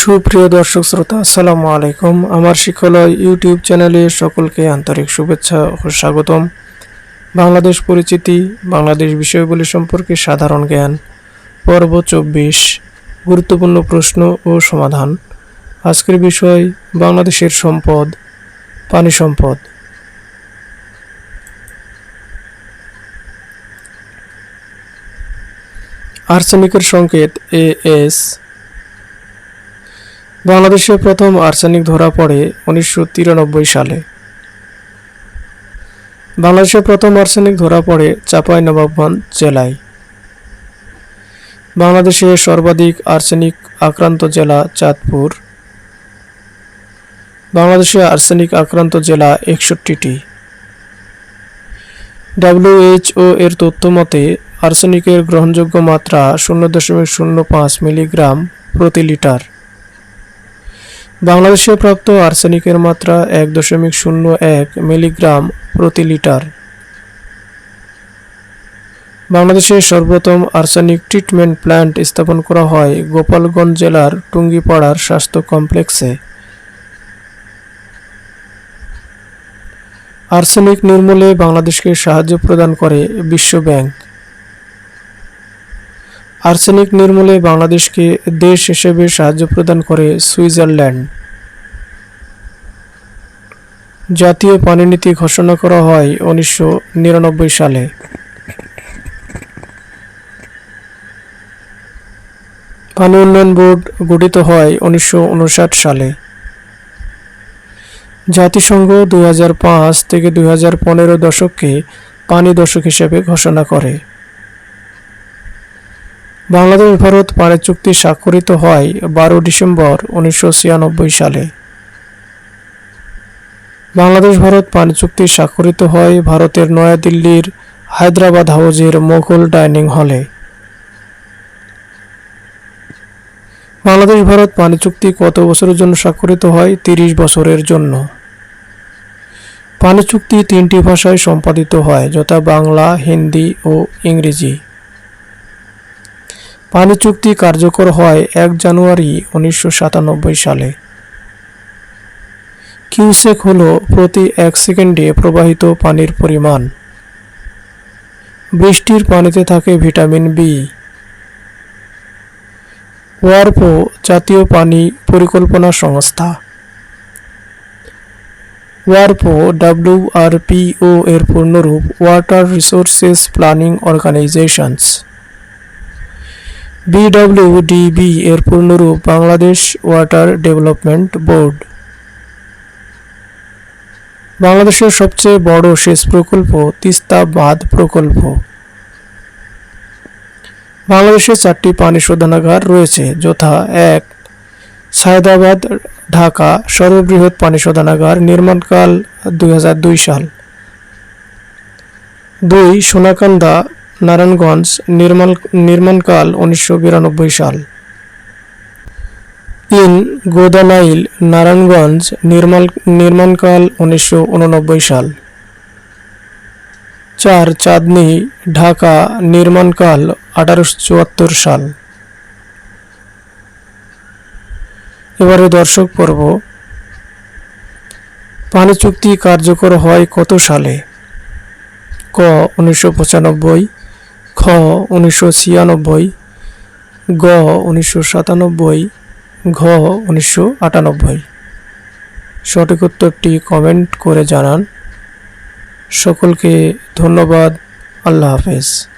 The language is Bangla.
সুপ্রিয় দর্শক শ্রোতা, আসসালামু আলাইকুম। আমার শিক্ষালয় ইউটিউব চ্যানেলে সকলকে আন্তরিক শুভেচ্ছা ও স্বাগতম। বাংলাদেশ পরিচিতি, বাংলাদেশ বিষয়গুলি সম্পর্কে সাধারণ জ্ঞান, পর্ব চব্বিশ, গুরুত্বপূর্ণ প্রশ্ন ও সমাধান। আজকের বিষয়, বাংলাদেশের সম্পদ, পানি সম্পদ। আর্সেনিকের সংকেত, এ এস বাংলাদেশে প্রথম আর্সেনিক ধরা পড়ে উনিশশো তিরানব্বই সালে। বাংলাদেশে প্রথম আর্সেনিক ধরা পড়ে চাঁপাইনবাবগঞ্জ জেলায়। বাংলাদেশে সর্বাধিক আর্সেনিক আক্রান্ত জেলা চাঁদপুর। বাংলাদেশে আর্সেনিক আক্রান্ত জেলা একষট্টিটি। ডাব্লিউএইচও এর তথ্য মতে, আর্সেনিকের গ্রহণযোগ্য মাত্রা শূন্য দশমিক শূন্য পাঁচ মিলিগ্রাম প্রতি লিটার। বাংলাদেশে প্রাপ্ত আর্সেনিকের মাত্রা এক দশমিক শূন্য এক মিলিগ্রাম প্রতি লিটার। বাংলাদেশে সর্বপ্রথম আর্সেনিক ট্রিটমেন্ট প্ল্যান্ট স্থাপন করা হয় গোপালগঞ্জ জেলার টুঙ্গিপাড়ার স্বাস্থ্য কমপ্লেক্সে। আর্সেনিক নির্মূলে বাংলাদেশকে সাহায্য প্রদান করে বিশ্ব ব্যাংক আর্সেনিক নির্মূলে বাংলাদেশকে দেশ হিসেবে সাহায্য প্রদান করে সুইজারল্যান্ড। জাতীয় পানি নীতি ঘোষণা করা হয় উনিশশো নিরানব্বই সালে। পানি উন্নয়ন বোর্ড গঠিত হয় উনিশশো উনষাট সালে। জাতিসংঘ দু হাজার পাঁচ থেকে দুই দশককে পানি দশক হিসেবে ঘোষণা করে। বাংলাদেশ ভারত পানি চুক্তি স্বাক্ষরিত হয় বারো ডিসেম্বর উনিশশো ছিয়ানব্বই সালে। বাংলাদেশ ভারত পানি চুক্তি স্বাক্ষরিত হয় ভারতের নয়াদিল্লির হায়দ্রাবাদ হাউজের মোগল ডাইনিং হলে। বাংলাদেশ ভারত পানি চুক্তি কত বছরের জন্য স্বাক্ষরিত হয়? তিরিশ বছরের জন্য। পানি চুক্তি তিনটি ভাষায় সম্পাদিত হয়, যথা বাংলা, হিন্দি ও ইংরেজি। পানি চুক্তি কার্যকর হয় এক জানুয়ারি উনিশশো সাতানব্বই সালে। কিউসেক হল প্রতি এক সেকেন্ডে প্রবাহিত পানির পরিমাণ। বৃষ্টির পানিতে থাকে ভিটামিন বি। ওয়ারপো জাতীয় পানি পরিকল্পনা সংস্থা। ওয়ারপো ডাব্লিউআরপিও এর পূর্ণরূপ water resources planning organisations BWDB এর পূর্ণরূপ বাংলাদেশ ওয়াটার ডেভেলপমেন্ট বোর্ড বাংলাদেশের সবচেয়ে বড় সেচ প্রকল্প তিস্তা বাঁধ প্রকল্প। বাংলাদেশে চারটি পানি শোধনাগার রয়েছে, যথা এক, সায়দাবাদ, ঢাকা সর্ববৃহৎ পানি শোধনাগার নির্মাণকাল দু হাজার দুই সাল। দুই, সোনাকান্দা নারায়ণগঞ্জ নির্মাণ নির্মাণকাল উনিশশো বিরানব্বই সাল। তিন গোদানাইল নারায়ণগঞ্জ নির্মাণ নির্মাণকাল উনিশশো উননব্বই সাল। চার, চাঁদনি, ঢাকা নির্মাণকাল আঠারোশো চুয়াত্তর সাল। এবারে দর্শক পর্ব। পানি চুক্তি কার্যকর হয় কত সালে? ক, উনিশশো পঁচানব্বই খ উনিশশো ছিয়ানব্বই, গ উনিশশো সাতানব্বই, ঘ উনিশশো আটানব্বই। সঠিক উত্তরটি কমেন্ট করে জানান। সকলকে ধন্যবাদ। আল্লাহ হাফেজ।